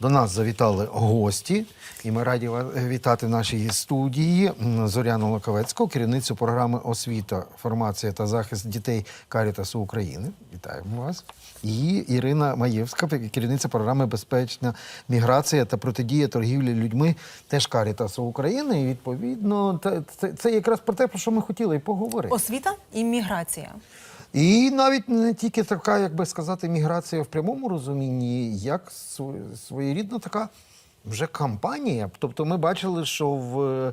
До нас завітали гості, і ми раді вітати в нашій студії Зоряну Лаковецьку, керівницю програми освіта, формація та захист дітей Карітасу України. Вітаємо вас. І Ірина Маєвська, керівниця програми Безпечна міграція та протидія торгівлі людьми, теж Карітасу України. І відповідно, це, це, якраз про те, про що ми хотіли поговорити. Освіта і міграція. І навіть не тільки така, як би сказати, міграція в прямому розумінні, як своєрідна така вже кампанія. Тобто ми бачили, що в,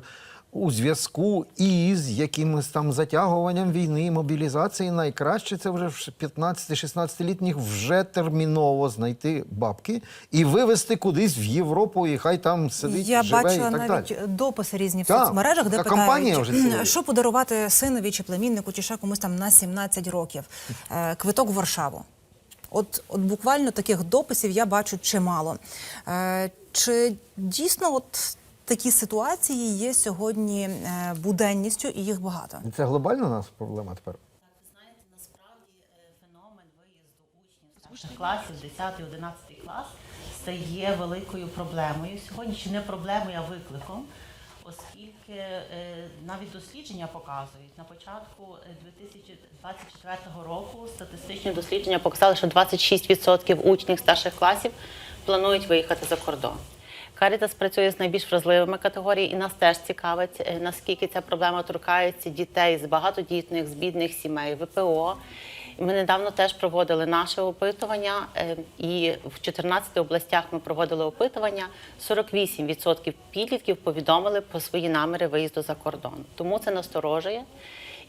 у зв'язку із якимось там затягуванням війни, мобілізації, найкраще це вже в 15-16-літніх вже терміново знайти бабки і вивезти кудись в Європу, і хай там сидить, Я живе бачила і так навіть далі. дописи різні в Так, соцмережах, де питають, вже що подарувати синові чи племіннику, чи ще комусь там на 17 років. Е, Квиток в Варшаву. От, от буквально таких дописів я бачу чимало. Е, Чи дійсно от такі ситуації є сьогодні е, буденністю і їх багато? Це глобальна у нас проблема тепер. знаєте, насправді е, феномен виїзду учнів старших класів, 10-11 клас, стає великою проблемою сьогодні, чи не проблемою, а викликом, оскільки е, навіть дослідження показують на початку е, 2024 року статистичні дослідження показали, що 26% учнів старших класів планують виїхати за кордон. Карітас працює з найбільш вразливими категоріями, і нас теж цікавить, е, наскільки ця проблема торкається дітей з багатодітних, з бідних сімей, ВПО. Ми недавно теж проводили наше опитування, е, і в 14 областях ми проводили опитування. 48% підлітків повідомили про свої наміри виїзду за кордон. Тому це насторожує.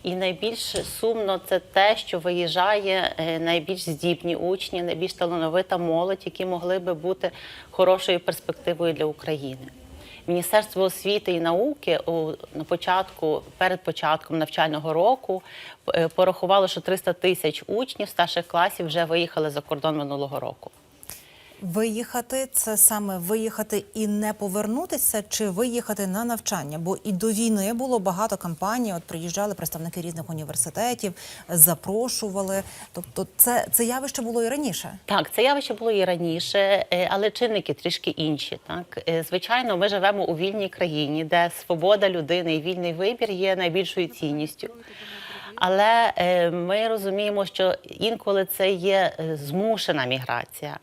І найбільш сумно це те, що виїжджає е, найбільш здібні учні, найбільш талановита молодь, які могли би бути хорошою перспективою для України. Міністерство освіти і науки у, на початку, перед початком навчального року е, порахувало, що 300 тисяч учнів старших класів вже виїхали за кордон минулого року. Виїхати це саме виїхати і не повернутися, чи виїхати на навчання? Бо і до війни було багато кампаній. От приїжджали представники різних університетів, запрошували. Тобто, це, це явище було і раніше. Так, це явище було і раніше, е, але чинники трішки інші. Так, Е, звичайно, ми живемо у вільній країні, де свобода людини і вільний вибір є найбільшою цінністю. Але е, ми розуміємо, що інколи це є е, змушена міграція.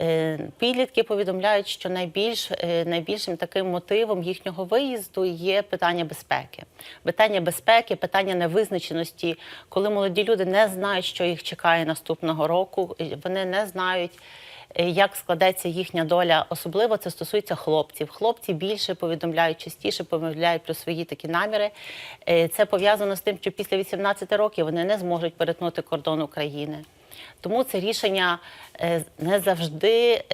Е, Підлітки повідомляють, що найбільш, найбільшим таким мотивом їхнього виїзду є питання безпеки. Питання безпеки, питання невизначеності, коли молоді люди не знають, що їх чекає наступного року, вони не знають. Е, Як складеться їхня доля, особливо це стосується хлопців. Хлопці більше повідомляють частіше, повідомляють про свої такі наміри. Е, Це пов'язано з тим, що після 18 років вони не зможуть перетнути кордон України. Тому це рішення е, не завжди,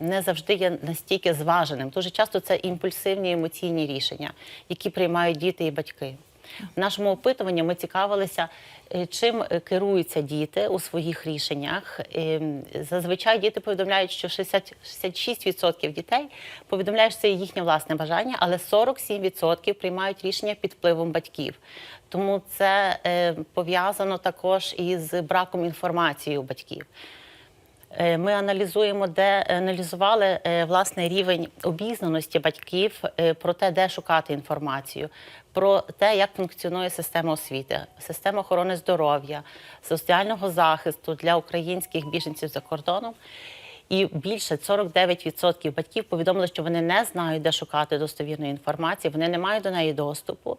не завжди є настільки зваженим. Дуже часто це імпульсивні емоційні рішення, які приймають діти і батьки. В нашому опитуванні ми цікавилися, е, чим е, керуються діти у своїх рішеннях. Е, Зазвичай діти повідомляють, що 60 66% дітей повідомляють, що це їхнє власне бажання, але 47% приймають рішення під впливом батьків. Тому це е, пов'язано також із браком інформації у батьків. Е, Ми аналізуємо, де аналізували е, власне рівень обізнаності батьків е, про те, де шукати інформацію, про те, як функціонує система освіти, система охорони здоров'я, соціального захисту для українських біженців за кордоном. І більше 49% батьків повідомили, що вони не знають, де шукати достовірної інформації, вони не мають до неї доступу.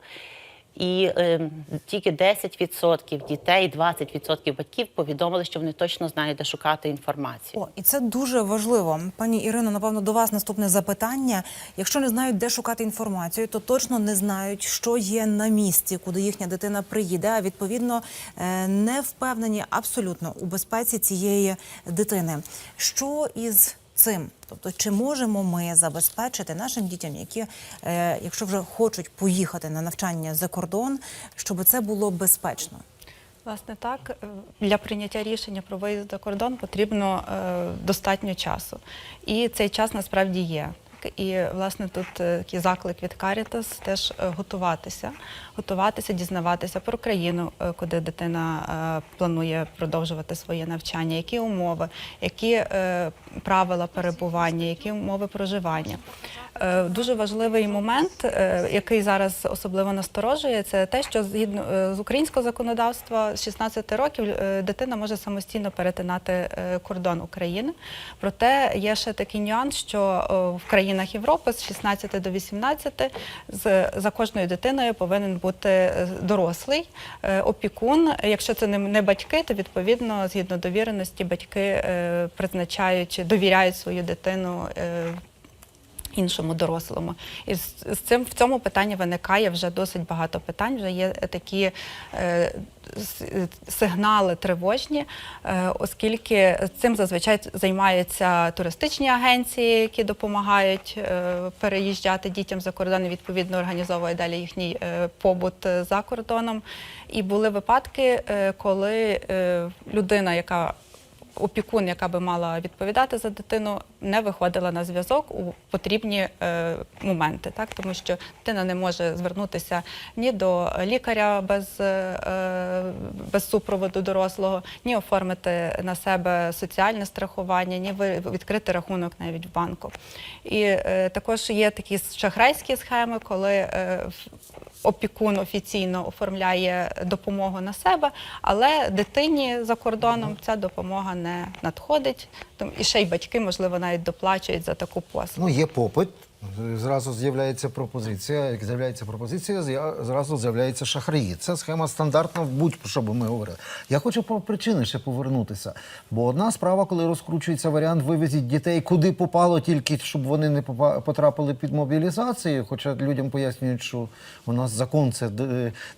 І е, тільки 10% дітей, 20% батьків повідомили, що вони точно знають, де шукати інформацію. О, і це дуже важливо. Пані Ірино, напевно, до вас наступне запитання. Якщо не знають, де шукати інформацію, то точно не знають, що є на місці, куди їхня дитина приїде. А відповідно е, не впевнені абсолютно у безпеці цієї дитини. Що із цим? Тобто, чи можемо ми забезпечити нашим дітям, які, е, якщо вже хочуть поїхати на навчання за кордон, щоб це було безпечно? Власне, так для прийняття рішення про виїзд за кордон потрібно е, достатньо часу, і цей час насправді є. І власне тут е, такий заклик від Карітас теж е, готуватися, готуватися, дізнаватися про країну, е, куди дитина планує продовжувати своє навчання, які умови, які правила перебування, які умови проживання. Е, Дуже важливий момент, е, який зараз особливо насторожує, це те, що згідно е, з українського законодавства з 16 років дитина може самостійно перетинати кордон України. Проте є ще такий нюанс, що в країнах Європи з 16 до 18 за кожною дитиною повинен бути дорослий опікун. Якщо це не- батьки, то відповідно згідно довіреності батьки призначають, довіряють свою дитину. Іншому дорослому. І з, цим в цьому питанні виникає вже досить багато питань. Вже є такі е, сигнали тривожні, е, оскільки цим зазвичай займаються туристичні агенції, які допомагають е, переїжджати дітям за кордон і відповідно організовує далі їхній е, побут за кордоном. І були випадки, е, коли е, людина, яка опікун, яка би мала відповідати за дитину, не виходила на зв'язок у потрібні е, моменти, так тому що дитина не може звернутися ні до лікаря без, е, без супроводу дорослого, ні оформити на себе соціальне страхування, ні відкрити рахунок навіть в банку. І е, також є такі шахрайські схеми, коли е, опікун офіційно оформляє допомогу на себе, але дитині за кордоном ця допомога не надходить. І ще й батьки, можливо, навіть доплачують за таку послугу. Ну, є попит, зразу з'являється пропозиція. Як з'являється пропозиція, зразу з'являється шахраї. Це схема стандартна будь-що би ми говорили. Я хочу по причини ще повернутися. Бо одна справа, коли розкручується варіант вивезіть дітей, куди попало, тільки щоб вони не потрапили під мобілізацію. Хоча людям пояснюють, що у нас закон це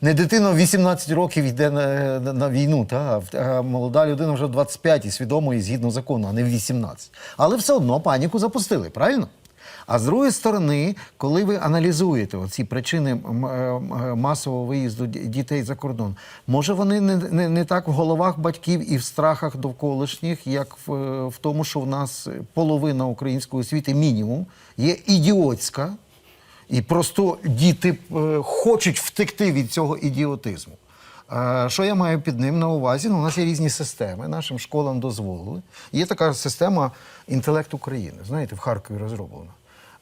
не дитина в 18 років йде на, на, на війну, та, а молода людина вже в 25 і свідомо і згідно закону, а не в 18. Але все одно паніку запустили, правильно? А з другої сторони, коли ви аналізуєте ці причини е, м- масового виїзду дітей за кордон, може вони не, не, не так в головах батьків і в страхах довколишніх, як в, е, в тому, що в нас половина української освіти мінімум є ідіотська, і просто діти е, хочуть втекти від цього ідіотизму. Е, Що я маю під ним на увазі? Ну, у нас є різні системи, нашим школам дозволили. Є така система інтелект України, знаєте, в Харкові розроблена.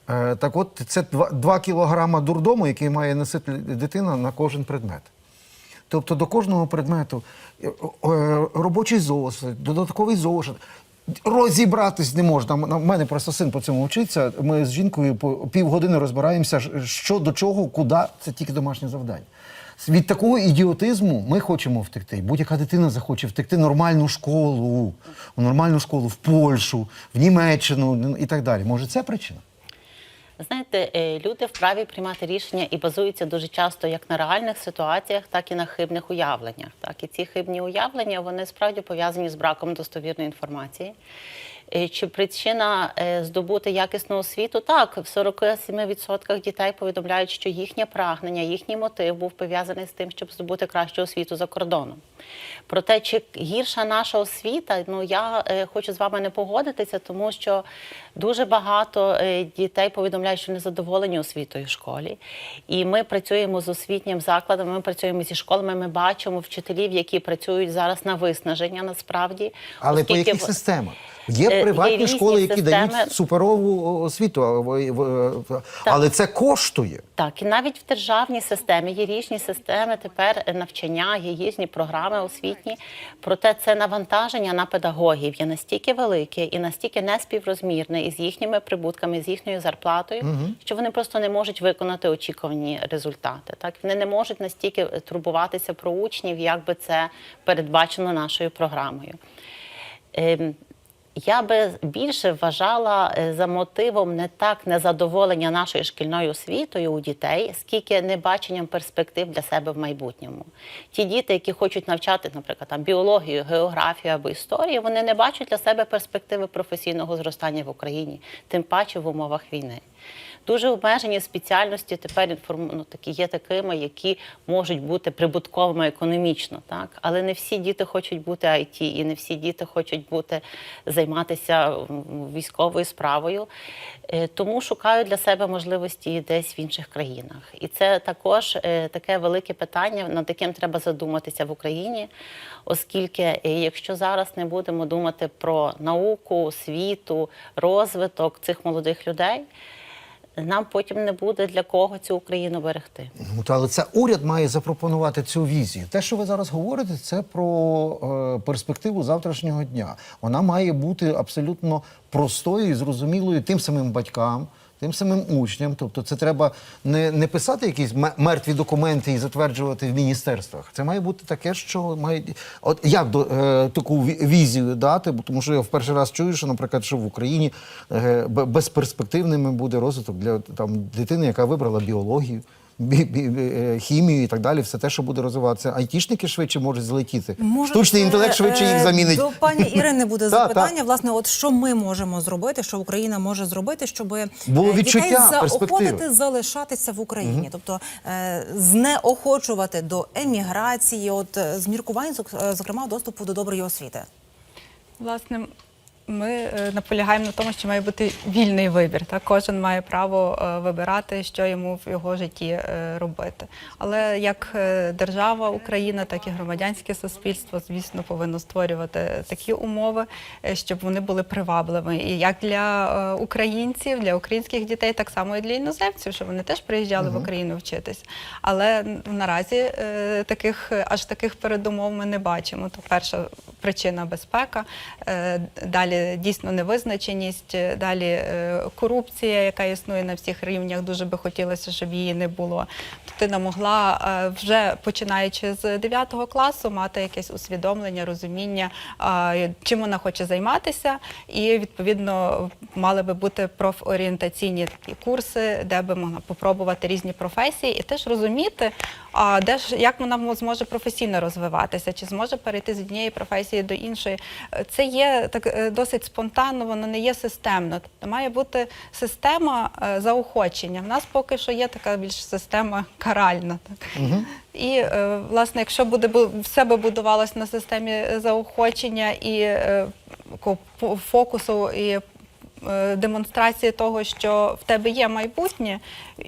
Е, Так от, це 2 кілограма дурдому, який має носити дитина на кожен предмет. Тобто до кожного предмету е, е, робочий зошит, додатковий зошит. Розібратись не можна. У мене просто син по цьому вчиться. Ми з жінкою по півгодини розбираємося, що до чого, куди. Це тільки домашнє завдання. Від такого ідіотизму ми хочемо втекти. Будь-яка дитина захоче втекти в нормальну школу, в нормальну школу, в Польщу, в Німеччину і так далі. Може, це причина? Знаєте, е, люди вправі приймати рішення і базуються дуже часто як на реальних ситуаціях, так і на хибних уявленнях. Так і ці хибні уявлення вони справді пов'язані з браком достовірної інформації. Е, Чи причина е, здобути якісну освіту? Так, в 47% дітей повідомляють, що їхнє прагнення, їхній мотив був пов'язаний з тим, щоб здобути кращу освіту за кордоном. Проте, чи гірша наша освіта, ну я е, хочу з вами не погодитися, тому що дуже багато дітей повідомляють, що не задоволені освітою в школі. І ми працюємо з освітнім закладом, ми працюємо зі школами. Ми бачимо вчителів, які працюють зараз на виснаження насправді. Але по оскільки яких системах? Є приватні школи, які системи. дають суперову освіту, але це коштує. Так, і навіть в державній системі є різні системи тепер навчання, є різні програми освітні. Проте це навантаження на педагогів є настільки велике і настільки неспіврозмірне із їхніми прибутками, з їхньою зарплатою, що вони просто не можуть виконати очікувані результати. Так вони не можуть настільки турбуватися про учнів, як би це передбачено нашою програмою. Я би більше вважала е, за мотивом не так незадоволення нашою шкільною освітою у дітей, скільки небаченням перспектив для себе в майбутньому. Ті діти, які хочуть навчати, наприклад, там біологію, географію або історію, вони не бачать для себе перспективи професійного зростання в Україні, тим паче в умовах війни. Дуже обмежені спеціальності тепер інформ... ну, такі є такими, які можуть бути прибутковими економічно, так але не всі діти хочуть бути IT, і не всі діти хочуть бути займатися військовою справою. Е, Тому шукають для себе можливості десь в інших країнах. І це також е, таке велике питання, над яким треба задуматися в Україні, оскільки е, якщо зараз не будемо думати про науку, освіту, розвиток цих молодих людей, нам потім не буде для кого цю Україну берегти. Ну, та, але це уряд має запропонувати цю візію. Те, що ви зараз говорите, це про е, перспективу завтрашнього дня. Вона має бути абсолютно простою і зрозумілою тим самим батькам. Тим самим учням, тобто це треба не, не писати якісь мертві документи і затверджувати в міністерствах. Це має бути таке, що має от як до е, таку візію дати, бо тому що я в перший раз чую, що, наприклад, що в Україні е, безперспективними буде розвиток для там дитини, яка вибрала біологію. бі- бі- бі- хімію і так далі, все те, що буде розвиватися. Айтішники швидше можуть злетіти. Може, Штучний це, інтелект швидше їх е, замінить. До пані Ірини буде запитання. та. Власне, от що ми можемо зробити, що Україна може зробити, щоб Було е, відчуття, заохотити залишатися в Україні, тобто е, знеохочувати до еміграції, от е, з міркувань, зок- е, зокрема, доступу до доброї освіти. Власне, ми е, наполягаємо на тому, що має бути вільний вибір. Так? Кожен має право е, вибирати, що йому в його житті е, робити. Але як держава Україна, так і громадянське суспільство, звісно, повинно створювати такі умови, щоб вони були привабливими. І як для українців, для українських дітей, так само і для іноземців, щоб вони теж приїжджали в Україну вчитись. Але наразі таких аж таких передумов ми не бачимо. То перша причина безпека, е, далі дійсно невизначеність, е, далі е, корупція, яка існує на всіх рівнях. Дуже би хотілося, щоб її не було. Дитина могла е, вже починаючи з 9 класу мати якесь усвідомлення, розуміння, чим вона хоче займатися, і відповідно мали би бути профорієнтаційні такі курси, де би могла попробувати різні професії, і теж розуміти, де ж як вона зможе професійно розвиватися, чи зможе перейти з однієї професії до іншої. Це є так е, досить спонтанно, воно не є системно. Тобто має бути система е, заохочення. В нас поки що є така більш система каральна. Так. І е, власне, якщо буде бу- все би будувалось на системі заохочення і фокусу і демонстрації того, що в тебе є майбутнє,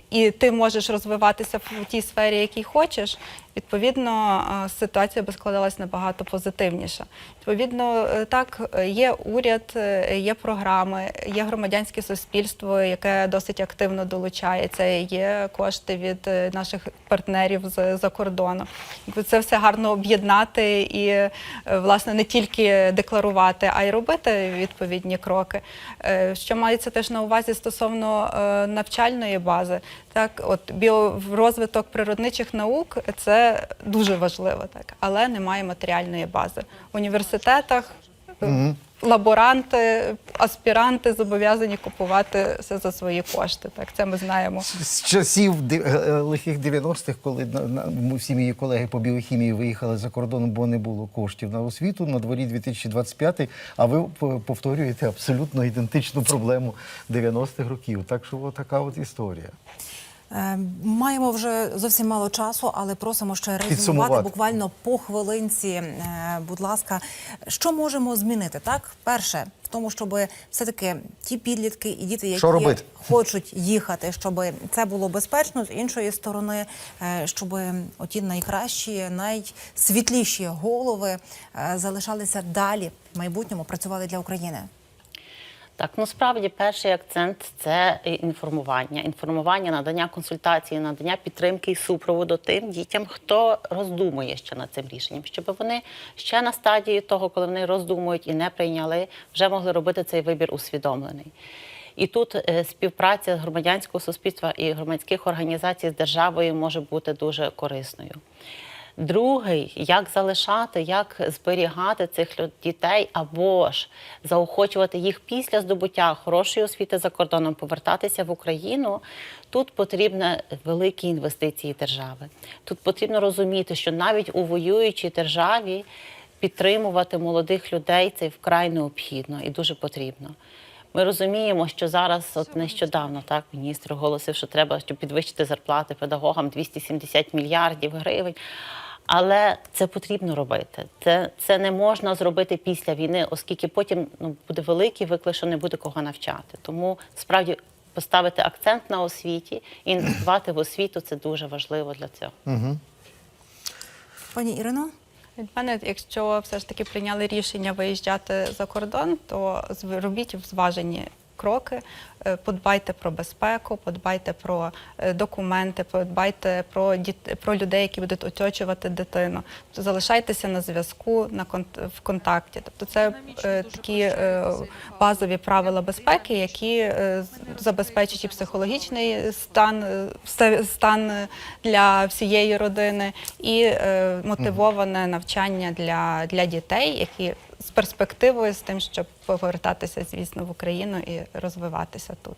і ти можеш розвиватися в тій сфері, якій хочеш, відповідно, е, ситуація би складалась набагато позитивніше. Відповідно, е, так, е, є уряд, є програми, є громадянське суспільство, яке досить активно долучається, є кошти від наших партнерів з за кордону. Це все гарно об'єднати і власне не тільки декларувати, а й робити відповідні кроки. Що мається теж на увазі стосовно навчальної бази, так от біорозвиток природничих наук це дуже важливо, так але немає матеріальної бази в університетах. е, Лаборанти, аспіранти зобов'язані купувати все за свої кошти. Так, це ми знаємо. З часів е, е, лихих 90-х, коли на, на, м- всі мої колеги по біохімії виїхали за кордон, бо не було коштів на освіту, на дворі 2025, а ви повторюєте абсолютно ідентичну проблему 90-х років. Так що така от історія. Е, Маємо вже зовсім мало часу, але просимо ще резюмувати буквально по хвилинці. Е, Будь ласка, що можемо змінити? Так, перше, в тому, щоб все-таки ті підлітки і діти, які хочуть їхати, щоб це було безпечно, з іншої сторони, е, щоб оті найкращі, найсвітліші голови залишалися далі в майбутньому, працювали для України. Так, ну справді перший акцент це інформування. Інформування, надання консультації, надання підтримки і супроводу тим дітям, хто роздумує ще над цим рішенням, щоб вони ще на стадії того, коли вони роздумують і не прийняли, вже могли робити цей вибір усвідомлений. І тут е, співпраця громадянського суспільства і громадських організацій з державою може бути дуже корисною. Другий, як залишати, як зберігати цих дітей або ж заохочувати їх після здобуття хорошої освіти за кордоном повертатися в Україну. Тут потрібні великі інвестиції держави. Тут потрібно розуміти, що навіть у воюючій державі підтримувати молодих людей це вкрай необхідно і дуже потрібно. Ми розуміємо, що зараз, от нещодавно, так міністр оголосив, що треба щоб підвищити зарплати педагогам 270 мільярдів гривень. Але це потрібно робити. Це, це не можна зробити після війни, оскільки потім ну, буде великий виклик, що не буде кого навчати. Тому справді поставити акцент на освіті і інвестувати в освіту це дуже важливо для цього. Пані Ірино? Від мене, якщо все ж таки прийняли рішення виїжджати за кордон, то робіть зважені кроки, е, подбайте про безпеку, подбайте про е, документи, подбайте про діт... про людей, які будуть оточувати дитину. Тобто залишайтеся на зв'язку, на кон- в контакті. Тобто це е, такі е, базові правила безпеки, які е, з- забезпечують і психологічний стан, е, стан для всієї родини і е, мотивоване навчання для, для дітей, які з перспективою з тим, щоб повертатися, звісно, в Україну і розвиватися тут.